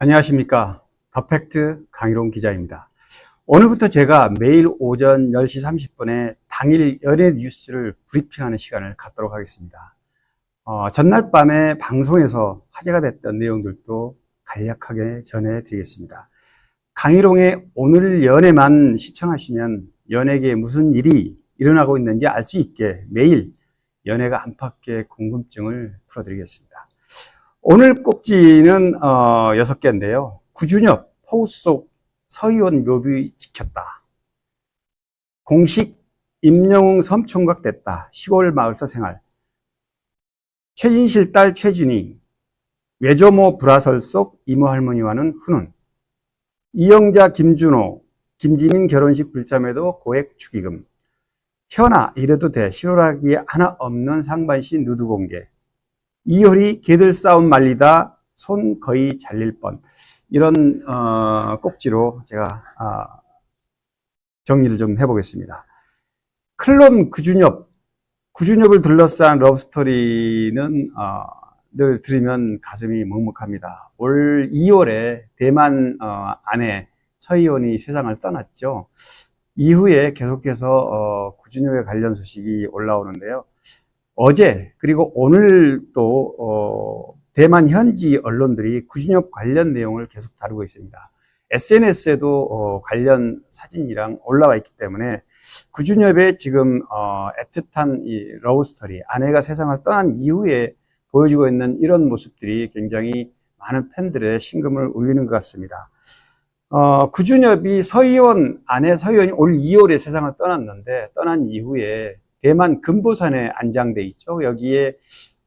안녕하십니까. 더팩트 강희롱 기자입니다. 오늘부터 제가 매일 오전 10시 30분에 당일 연예 뉴스를 브리핑하는 시간을 갖도록 하겠습니다. 어, 전날 밤에 방송에서 화제가 됐던 내용들도 간략하게 전해드리겠습니다. 강희롱의 오늘 연예만 시청하시면 연예계에 무슨 일이 일어나고 있는지 알 수 있게 매일 연예가 안팎의 궁금증을 풀어드리겠습니다. 오늘 꼭지는 어, 6개인데요. 구준엽 포우 속 서의원 묘비 지켰다. 공식 임영웅 섬총각 됐다. 시골 마을서 생활. 최진실 딸 최진희 외조모 불화설 속 이모 할머니와는 훈훈. 이영자 김준호 김지민 결혼식 불참에도 고액 축의금. 현아 이래도 돼 실오라기 하나 없는 상반신 누드 공개. 이효리 개들 싸움 말리다 손 거의 잘릴 뻔 이런 어, 꼭지로 제가 아, 정리를 좀 해보겠습니다. 클론 구준엽 구준엽을 둘러싼 러브스토리는 어, 늘 들으면 가슴이 먹먹합니다. 올 2월에 대만 어, 아내 서희원이 세상을 떠났죠. 이후에 계속해서 어, 구준엽에 관련 소식이 올라오는데요. 어제 그리고 오늘 또 어, 대만 현지 언론들이 구준엽 관련 내용을 계속 다루고 있습니다. SNS에도 어, 관련 사진이랑 올라와 있기 때문에 구준엽의 지금 어, 애틋한 이 러브스토리 아내가 세상을 떠난 이후에 보여주고 있는 이런 모습들이 굉장히 많은 팬들의 심금을 울리는 것 같습니다. 어, 구준엽이 서희원 아내 서희원이 올 2월에 세상을 떠났는데 떠난 이후에 대만 금보산에 안장돼 있죠. 여기에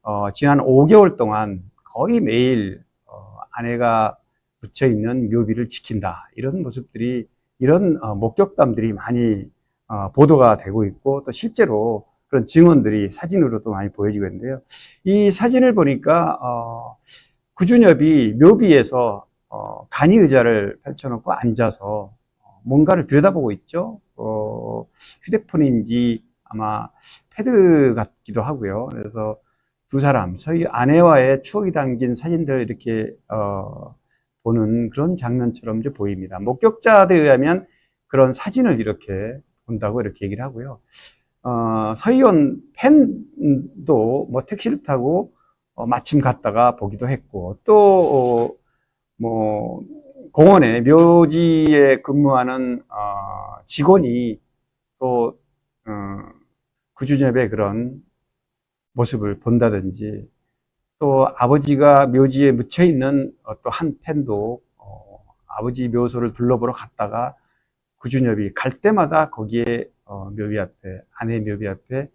어, 지난 5개월 동안 거의 매일 어, 아내가 묻혀 있는 묘비를 지킨다 이런 모습들이 이런 어, 목격담들이 많이 어, 보도가 되고 있고 또 실제로 그런 증언들이 사진으로도 많이 보여지고 있는데요. 이 사진을 보니까 어, 구준엽이 묘비에서 어, 간이 의자를 펼쳐놓고 앉아서 뭔가를 들여다보고 있죠. 어, 휴대폰인지 아마 패드 같기도 하고요. 그래서 두 사람, 저희 아내와의 추억이 담긴 사진들 이렇게 어, 보는 그런 장면처럼 이제 보입니다. 목격자들에 의하면 그런 사진을 이렇게 본다고 이렇게 얘기를 하고요. 어, 서희원 팬도 뭐 택시를 타고 어, 마침 갔다가 보기도 했고 또 어, 뭐 공원에 묘지에 근무하는 어, 직원이 또 어, 구준엽의 그런 모습을 본다든지 또 아버지가 묘지에 묻혀 있는 또 한 팬도 어, 아버지 묘소를 둘러보러 갔다가 구준엽이 갈 때마다 거기에 어, 묘비 앞에 아내 묘비 앞에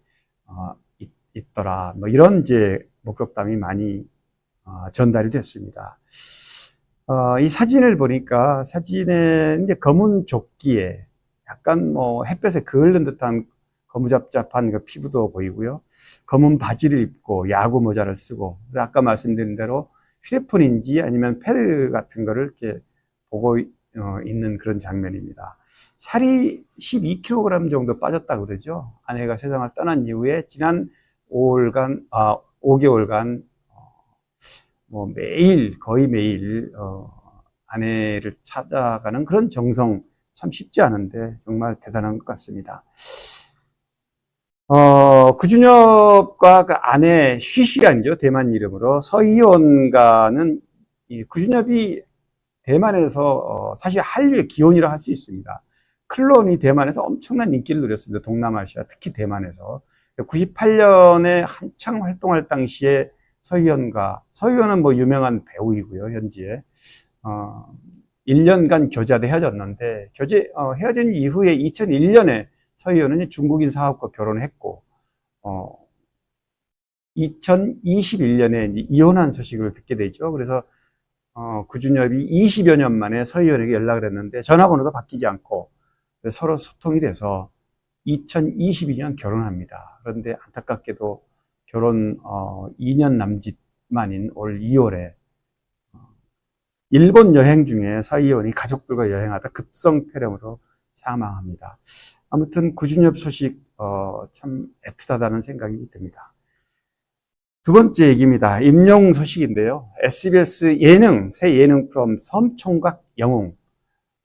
어, 있, 있더라 뭐 이런 이제 목격담이 많이 어, 전달이 됐습니다. 어, 이 사진을 보니까 사진에 이제 검은 조끼에 약간 뭐 햇볕에 그을른 듯한 거무잡잡한 그 피부도 보이고요. 검은 바지를 입고 야구 모자를 쓰고 아까 말씀드린 대로 휴대폰인지 아니면 패드 같은 거를 이렇게 보고 어, 있는 그런 장면입니다. 살이 12kg 정도 빠졌다 그러죠. 아내가 세상을 떠난 이후에 지난 5월간, 아, 5개월간 어, 뭐 매일 거의 매일 어, 아내를 찾아가는 그런 정성 참 쉽지 않은데 정말 대단한 것 같습니다. 어, 구준엽과 그 아내 쉬시안죠 대만 이름으로 서희원과는 이 구준엽이 대만에서 어, 사실 한류의 기원이라 할 수 있습니다. 클론이 대만에서 엄청난 인기를 누렸습니다. 동남아시아, 특히 대만에서. 98년에 한창 활동할 당시에 서희원과, 서희원은 뭐 유명한 배우이고요, 현지에. 어, 1년간 교제하다 헤어졌는데, 교제, 어, 헤어진 이후에 2001년에 서희원은 중국인 사업과 결혼을 했고, 어, 2021년에 이혼한 소식을 듣게 되죠. 그래서, 어, 구준엽이 20여 년 만에 서희원에게 연락을 했는데, 전화번호도 바뀌지 않고, 서로 소통이 돼서 2022년 결혼합니다. 그런데 안타깝게도 결혼, 어, 2년 남짓 만인 올 2월에, 어, 일본 여행 중에 서희원이 가족들과 여행하다 급성 폐렴으로 사망합니다. 아무튼 구준엽 소식 어, 참 애틋하다는 생각이 듭니다. 두 번째 얘기입니다. 임영웅 소식인데요. SBS 예능, 새 예능 프로그램 섬총각 영웅.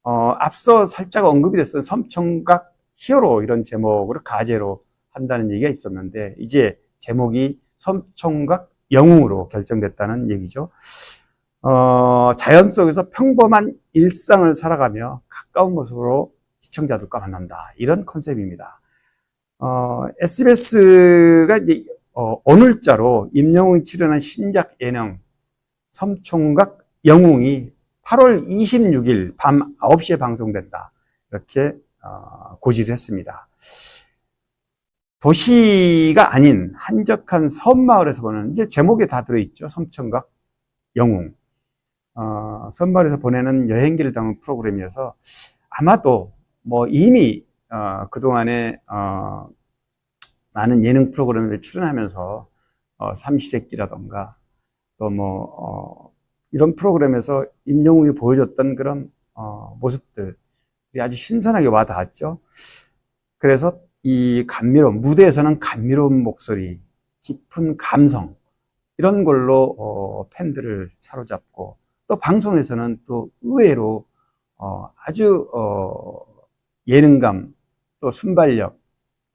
어, 앞서 살짝 언급이 됐던 섬총각 히어로 이런 제목으로 가제로 한다는 얘기가 있었는데, 이제 제목이 섬총각 영웅으로 결정됐다는 얘기죠. 어, 자연 속에서 평범한 일상을 살아가며 가까운 모습으로 시청자들과 만난다. 이런 컨셉입니다. 어, SBS가 이제 어, 오늘자로 임영웅이 출연한 신작 예능 섬총각 영웅이 8월 26일 밤 9시에 방송된다. 이렇게 어, 고지를 했습니다. 도시가 아닌 한적한 섬마을에서 보는 이제 제목에 다 들어있죠. 섬총각 영웅. 어, 섬마을에서 보내는 여행기를 담은 프로그램이어서 아마도 뭐 이미 어, 그동안에 어, 많은 예능 프로그램에 출연하면서 어, 삼시세끼라던가 또뭐 어, 이런 프로그램에서 임영웅이 보여줬던 그런 어, 모습들이 아주 신선하게 와닿았죠. 그래서 이 감미로운 무대에서는 감미로운 목소리, 깊은 감성 이런 걸로 어, 팬들을 사로잡고 또 방송에서는 또 의외로 어, 아주 어, 예능감 또 순발력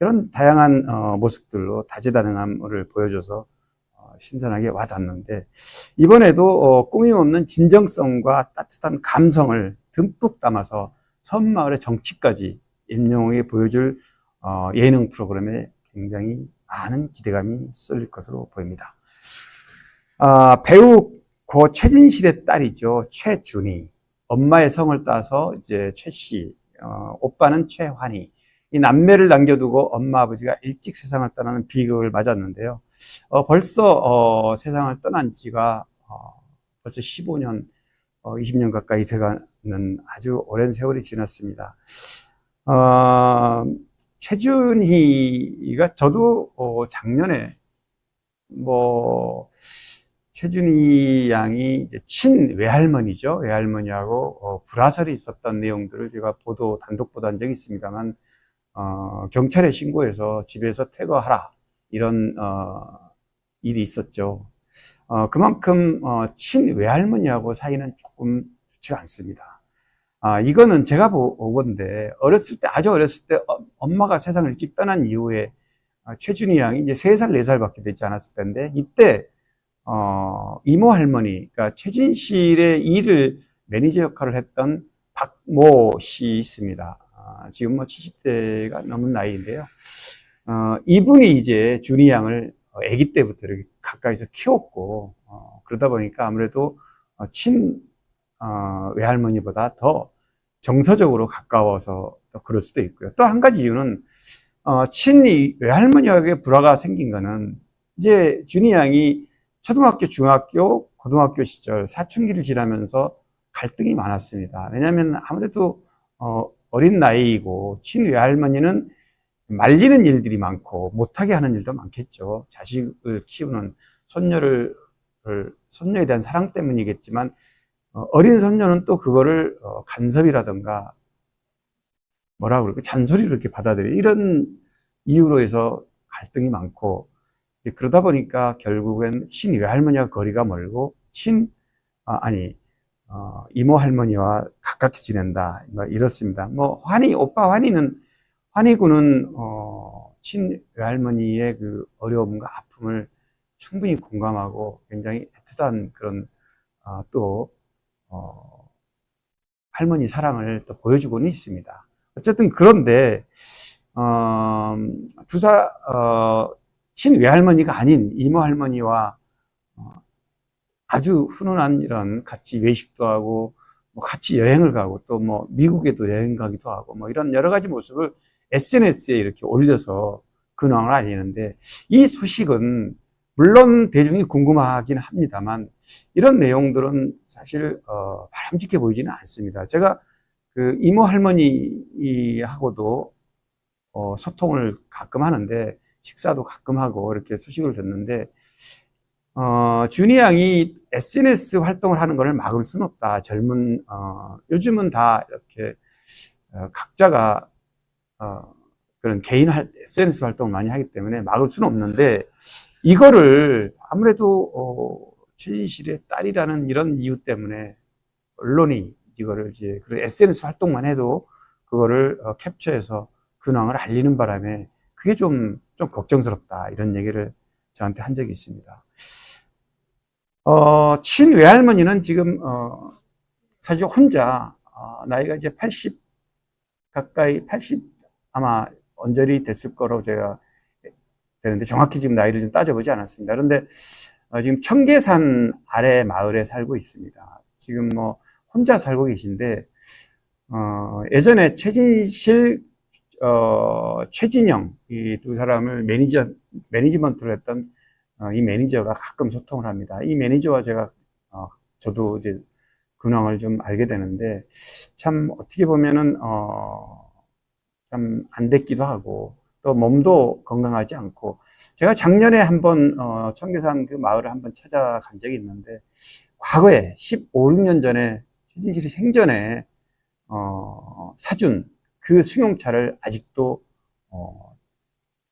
이런 다양한 어, 모습들로 다재다능함을 보여줘서 어, 신선하게 와닿는데 이번에도 어, 꾸밈 없는 진정성과 따뜻한 감성을 듬뿍 담아서 섬마을의 정치까지 임영웅이 보여줄 어, 예능 프로그램에 굉장히 많은 기대감이 쏠릴 것으로 보입니다. 아, 배우 고 최진실의 딸이죠. 최준희. 엄마의 성을 따서 이제 최 씨, 어, 오빠는 최환희. 이 남매를 남겨두고 엄마 아버지가 일찍 세상을 떠나는 비극을 맞았는데요. 어, 벌써 어, 세상을 떠난 지가 어, 벌써 15년, 20년 가까이 돼가는 아주 오랜 세월이 지났습니다. 어, 최준희가 저도 어, 작년에 뭐 최준희 양이 친 외할머니죠. 외할머니하고 어, 불화설이 있었던 내용들을 제가 보도 단독 보도한 적이 있습니다만 어, 경찰에 신고해서 집에서 퇴거하라 이런 어, 일이 있었죠. 어, 그만큼 어, 친 외할머니하고 사이는 조금 좋지 않습니다. 아, 이거는 제가 보건데 어렸을 때 아주 어렸을 때 어, 엄마가 세상을 일찍 떠난 이후에 아, 최준희 양이 이제 3살, 4살밖에 되지 않았을 텐데 이때 어, 이모 할머니, 그러니까 최진실의 일을 매니저 역할을 했던 박모 씨 있습니다. 아, 지금 뭐 70대가 넘은 나이인데요. 어, 이분이 이제 준희 양을 아기 때부터 이렇게 가까이서 키웠고, 어, 그러다 보니까 아무래도 어, 친 어, 외할머니보다 더 정서적으로 가까워서 또 그럴 수도 있고요. 또 한 가지 이유는 어, 친 외할머니에게 불화가 생긴 거는 이제 준희 양이 초등학교, 중학교, 고등학교 시절 사춘기를 지나면서 갈등이 많았습니다. 왜냐하면 아무래도 어, 어린 나이이고 친외할머니는 말리는 일들이 많고 못하게 하는 일도 많겠죠. 자식을 키우는 손녀를 손녀에 대한 사랑 때문이겠지만 어, 어린 손녀는 또 그거를 어, 간섭이라든가 뭐라 그럴까 잔소리로 이렇게 받아들여 이런 이유로 해서 갈등이 많고 그러다 보니까 결국엔 친외할머니와 거리가 멀고 친 아, 니 어, 이모 할머니와 가깝게 지낸다 뭐 이렇습니다. 뭐 환희 오빠 환희는 환희군은 어, 친 외할머니의 그 어려움과 아픔을 충분히 공감하고 굉장히 애틋한 그런 어, 또 어, 할머니 사랑을 또 보여주고는 있습니다. 어쨌든 그런데 어, 두사 어, 친외할머니가 아닌 이모 할머니와 어, 아주 훈훈한 이런 같이 외식도 하고 뭐 같이 여행을 가고 또 뭐 미국에도 여행 가기도 하고 뭐 이런 여러 가지 모습을 SNS에 이렇게 올려서 근황을 알리는데 이 소식은 물론 대중이 궁금하긴 합니다만 이런 내용들은 사실 어, 바람직해 보이지는 않습니다. 제가 그 이모 할머니하고도 어, 소통을 가끔 하는데 식사도 가끔 하고 이렇게 소식을 듣는데 어, 준이 양이 SNS 활동을 하는 것을 막을 수는 없다. 젊은 어, 요즘은 다 이렇게 어, 각자가 어, 그런 개인 할, SNS 활동을 많이 하기 때문에 막을 수는 없는데 이거를 아무래도 어, 최진실의 딸이라는 이런 이유 때문에 언론이 이거를 이제 그리고 SNS 활동만 해도 그거를 어, 캡처해서 근황을 알리는 바람에 그게 좀, 좀 걱정스럽다. 이런 얘기를 저한테 한 적이 있습니다. 어, 친외할머니는 지금, 어, 사실 혼자, 어, 나이가 이제 80 가까이, 80 아마 언저리 됐을 거라고 제가 되는데 정확히 지금 나이를 좀 따져보지 않았습니다. 그런데 어, 지금 청계산 아래 마을에 살고 있습니다. 지금 뭐 혼자 살고 계신데, 어, 예전에 최진실, 어, 최진영, 이 두 사람을 매니저, 매니지먼트로 했던 어, 이 매니저가 가끔 소통을 합니다. 이 매니저와 제가, 어, 저도 이제 근황을 좀 알게 되는데, 참 어떻게 보면은, 어, 참 안 됐기도 하고, 또 몸도 건강하지 않고, 제가 작년에 한번, 어, 청계산 그 마을을 한번 찾아간 적이 있는데, 과거에 15, 16년 전에 최진실이 생전에, 어, 사준 그 승용차를 아직도, 어,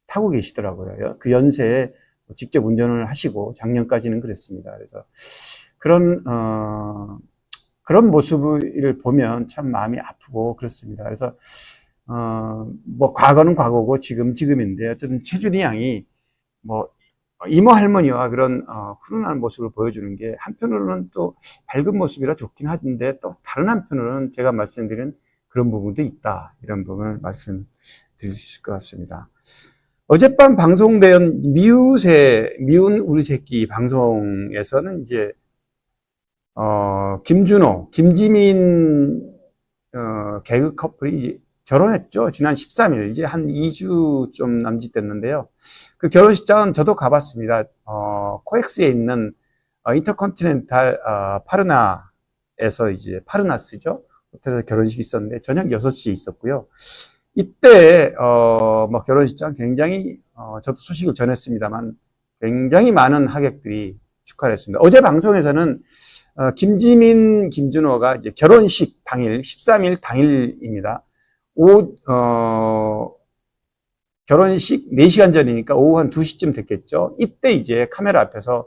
타고 계시더라고요. 그 연세에 직접 운전을 하시고 작년까지는 그랬습니다. 그래서 그런 어, 그런 모습을 보면 참 마음이 아프고 그렇습니다. 그래서 어, 뭐 과거는 과거고 지금 지금인데 어쨌든 최준희 양이 뭐 이모 할머니와 그런 어, 훈훈한 모습을 보여주는 게 한편으로는 또 밝은 모습이라 좋긴 하던데 또 다른 한편으로는 제가 말씀드린 그런 부분도 있다 이런 부분을 말씀드릴 수 있을 것 같습니다. 어젯밤 방송된 미우새, 미운 우리 새끼 방송에서는 이제, 어, 김준호, 김지민, 어, 개그 커플이 결혼했죠. 지난 13일, 이제 한 2주 좀 남짓 됐는데요. 그 결혼식장은 저도 가봤습니다. 어, 코엑스에 있는 어, 인터컨티넨탈, 어, 파르나에서 이제, 파르나스죠. 호텔에서 결혼식이 있었는데, 저녁 6시에 있었고요. 이때 어, 뭐 결혼식장 굉장히 어, 저도 소식을 전했습니다만 굉장히 많은 하객들이 축하를 했습니다. 어제 방송에서는 어, 김지민, 김준호가 이제 결혼식 당일 13일 당일입니다. 오, 어, 결혼식 4시간 전이니까 오후 한 2시쯤 됐겠죠. 이때 이제 카메라 앞에서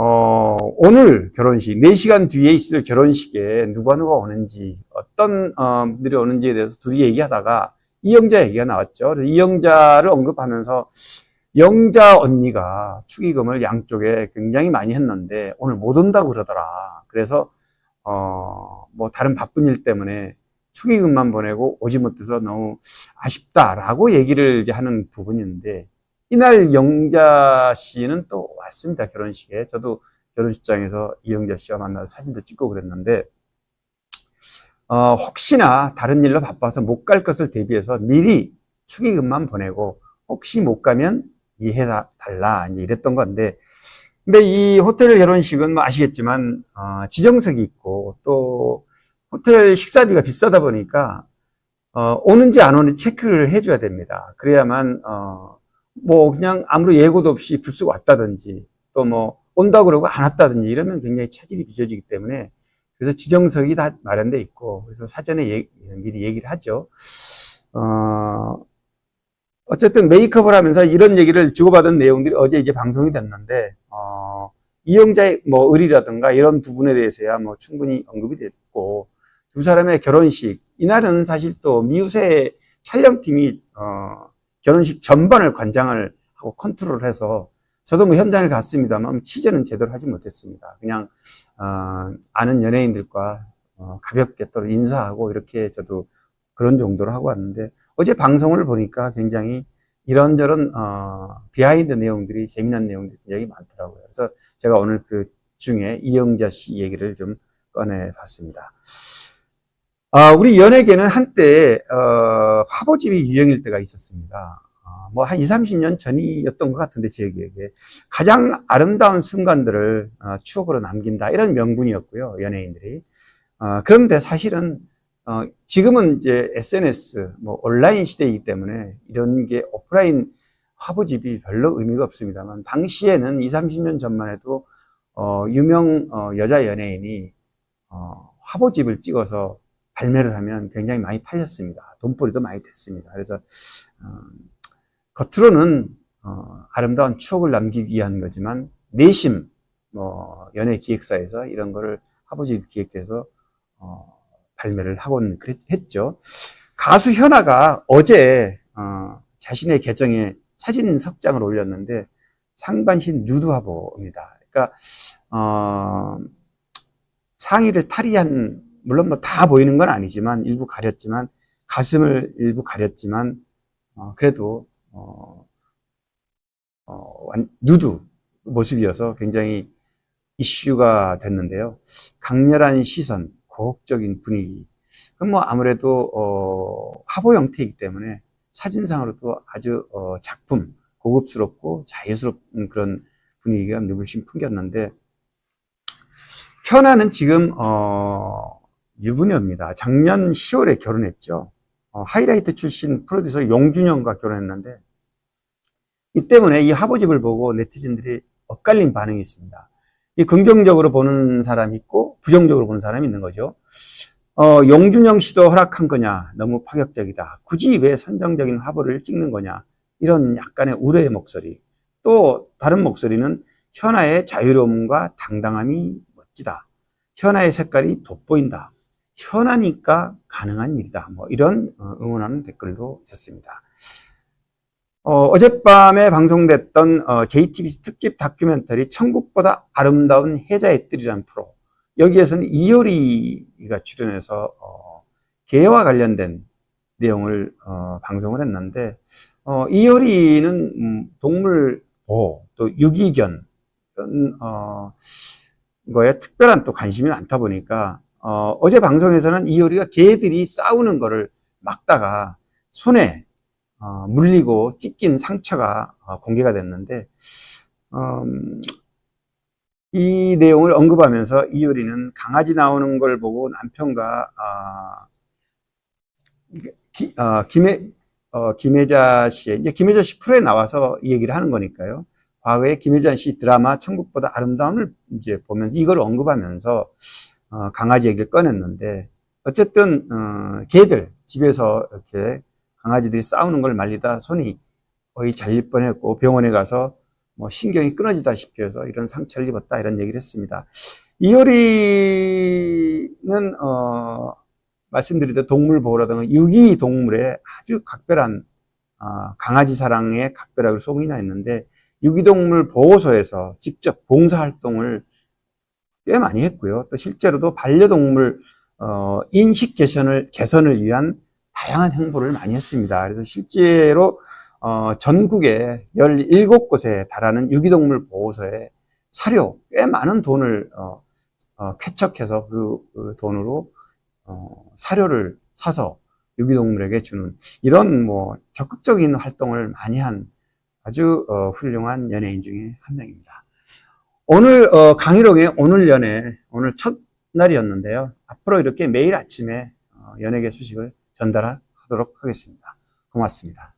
어, 오늘 결혼식, 4시간 뒤에 있을 결혼식에 누가 누가 오는지, 어떤 어, 분들이 오는지에 대해서 둘이 얘기하다가 이영자 얘기가 나왔죠. 이영자를 언급하면서 영자 언니가 축의금을 양쪽에 굉장히 많이 했는데 오늘 못 온다고 그러더라. 그래서 어, 뭐 다른 바쁜 일 때문에 축의금만 보내고 오지 못해서 너무 아쉽다라고 얘기를 이제 하는 부분인데 이날 영자 씨는 또 왔습니다. 결혼식에. 저도 결혼식장에서 이영자 씨와 만나서 사진도 찍고 그랬는데, 어, 혹시나 다른 일로 바빠서 못 갈 것을 대비해서 미리 축의금만 보내고, 혹시 못 가면 이해해 달라. 이제 이랬던 건데, 근데 이 호텔 결혼식은 뭐 아시겠지만, 어, 지정석이 있고, 또 호텔 식사비가 비싸다 보니까, 어, 오는지 안 오는지 체크를 해줘야 됩니다. 그래야만, 어, 뭐 그냥 아무런 예고도 없이 불쑥 왔다든지 또 뭐 온다 그러고 안 왔다든지 이러면 굉장히 차질이 빚어지기 때문에 그래서 지정석이 다 마련돼 있고 그래서 사전에 예, 미리 얘기를 하죠. 어, 어쨌든 메이크업을 하면서 이런 얘기를 주고받은 내용들이 어제 이제 방송이 됐는데 어, 이영자의 뭐 의리라든가 이런 부분에 대해서야 뭐 충분히 언급이 됐고 두 사람의 결혼식 이날은 사실 또 미우새 촬영팀이 어, 결혼식 전반을 관장을 하고 컨트롤을 해서 저도 뭐 현장을 갔습니다만 취재는 제대로 하지 못했습니다. 그냥 어, 아는 연예인들과 어, 가볍게 또 인사하고 이렇게 저도 그런 정도로 하고 왔는데 어제 방송을 보니까 굉장히 이런저런 어, 비하인드 내용들이 재미난 내용들이 굉장히 많더라고요. 그래서 제가 오늘 그 중에 이영자 씨 얘기를 좀 꺼내 봤습니다. 아, 우리 연예계는 한때 어, 화보집이 유행일 때가 있었습니다. 어, 뭐한 2, 30년 전이었던 것 같은데 제 기억에 가장 아름다운 순간들을 어, 추억으로 남긴다 이런 명분이었고요 연예인들이. 어, 그런데 사실은 어, 지금은 이제 SNS 뭐 온라인 시대이기 때문에 이런 게 오프라인 화보집이 별로 의미가 없습니다만 당시에는 2, 30년 전만 해도 어, 유명 어, 여자 연예인이 어, 화보집을 찍어서 발매를 하면 굉장히 많이 팔렸습니다. 돈벌이도 많이 됐습니다. 그래서 어, 겉으로는 어, 아름다운 추억을 남기기 위한 거지만 내심 뭐 연예 기획사에서 이런 거를 아버지 기획돼서 어, 발매를 하곤 했죠. 가수 현아가 어제 어, 자신의 계정에 사진 석장을 올렸는데 상반신 누드 화보입니다. 그러니까 어, 상의를 탈의한 물론 뭐 다 보이는 건 아니지만 일부 가렸지만 가슴을 일부 가렸지만 어, 그래도 어, 어, 완- 누드 모습이어서 굉장히 이슈가 됐는데요. 강렬한 시선, 고혹적인 분위기. 그럼 뭐 아무래도 어, 화보 형태이기 때문에 사진상으로도 아주 어, 작품, 고급스럽고 자유스러운 그런 분위기가 눈부신 풍겼는데 현아는 지금 어, 유부녀입니다. 작년 10월에 결혼했죠. 어, 하이라이트 출신 프로듀서 용준영과 결혼했는데 이 때문에 이 화보집을 보고 네티즌들이 엇갈린 반응이 있습니다. 이 긍정적으로 보는 사람이 있고 부정적으로 보는 사람이 있는 거죠. 어, 용준영 씨도 허락한 거냐? 너무 파격적이다. 굳이 왜 선정적인 화보를 찍는 거냐? 이런 약간의 우려의 목소리. 또 다른 목소리는 현아의 자유로움과 당당함이 멋지다. 현아의 색깔이 돋보인다. 현아니까 가능한 일이다. 뭐 이런 어, 응원하는 댓글도 있었습니다. 어, 젯밤에 방송됐던 어, JTBC 특집 다큐멘터리 천국보다 아름다운 해자의 뜰이라는 프로. 여기에서는 이효리가 출연해서 어, 개와 관련된 내용을 어, 방송을 했는데 어, 이효리는 음, 동물 보호 또 유기견 이런 어, 거에 특별한 또 관심이 많다 보니까 어, 어제 방송에서는 이효리가 개들이 싸우는 거를 막다가 손에 어, 물리고 찢긴 상처가 어, 공개가 됐는데 음, 이 내용을 언급하면서 이효리는 강아지 나오는 걸 보고 남편과 아, 기, 어, 김혜, 어, 김혜자 씨의 이제 김혜자 씨 프로에 나와서 이 얘기를 하는 거니까요. 과거에 김혜자 씨 드라마 천국보다 아름다움을 이제 보면서 이걸 언급하면서 어, 강아지 얘기를 꺼냈는데 어쨌든 어, 개들 집에서 이렇게 강아지들이 싸우는 걸 말리다 손이 거의 잘릴 뻔했고 병원에 가서 뭐 신경이 끊어지다시피 해서 이런 상처를 입었다 이런 얘기를 했습니다. 이효리는 어, 말씀드리듯 동물 보호라든가 유기 동물의 아주 각별한 어, 강아지 사랑의 각별하고 소문이 나 있는데 유기동물 보호소에서 직접 봉사활동을 꽤 많이 했고요. 또 실제로도 반려동물 어, 인식 개선을 개선을 위한 다양한 행보를 많이 했습니다. 그래서 실제로 어, 전국에 17곳에 달하는 유기동물 보호소에 사료 꽤 많은 돈을 어, 어, 쾌척해서 그, 그 돈으로 어, 사료를 사서 유기동물에게 주는 이런 뭐 적극적인 활동을 많이 한 아주 어, 훌륭한 연예인 중에 한 명입니다. 오늘 어, 강희롱의 오늘 연애 오늘 첫 날이었는데요. 앞으로 이렇게 매일 아침에 어, 연예계 소식을 전달하도록 하겠습니다. 고맙습니다.